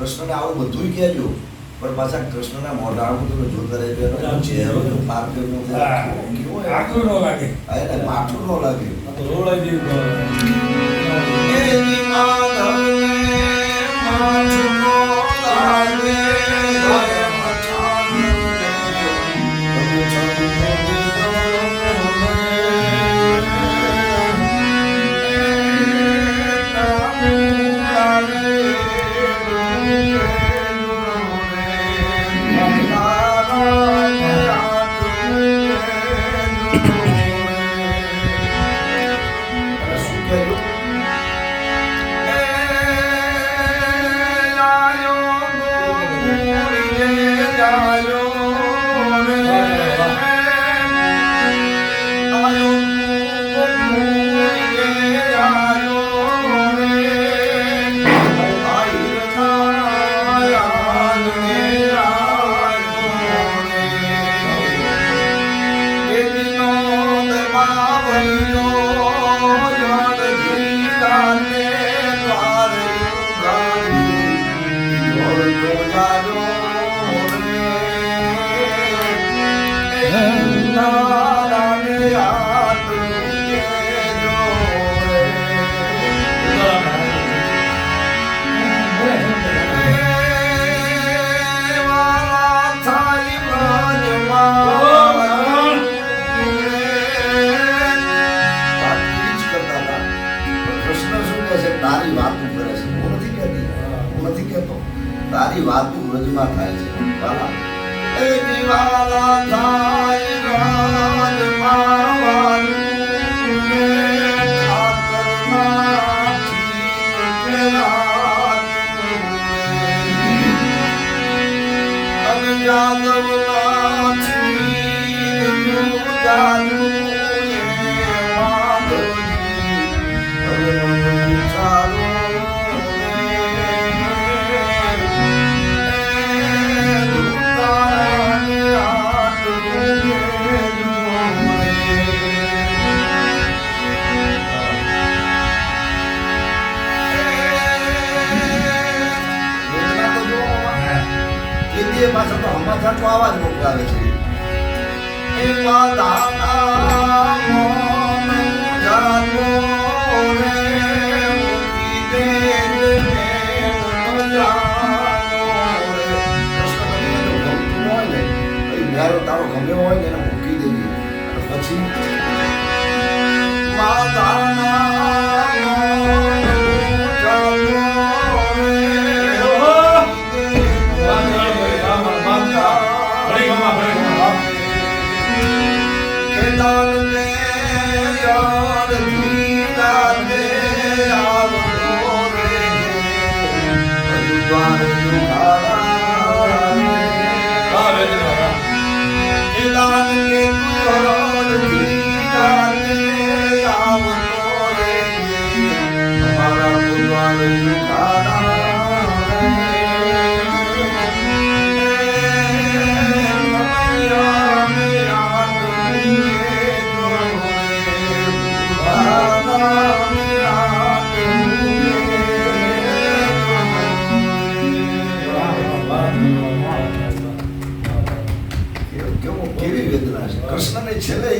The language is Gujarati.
કૃષ્ણને આવું બધું કહેજો. પણ પાછા કૃષ્ણના મોઢા આવું તમે જોતા રહી એનો ચહેરો જો પાર કર્યો. કેવો આખું ન લાગે. માથું ન લાગે. તો જેવું કૃષ્ણ તારી વાત વ્રજમાં થાય છે વાલા એ દિવાલા થાય રાજ વાલું ને ઠાકરના ઠીક કહેવાતું ને. ભાષા તો હમાચાર તો આવા જ મોકલાવે છે. તારો ગમ્યો હોય ને મૂકી દેવી અને પછી માતાના કેવું કેવી વેદના છે કૃષ્ણને છેલ્લે એ તો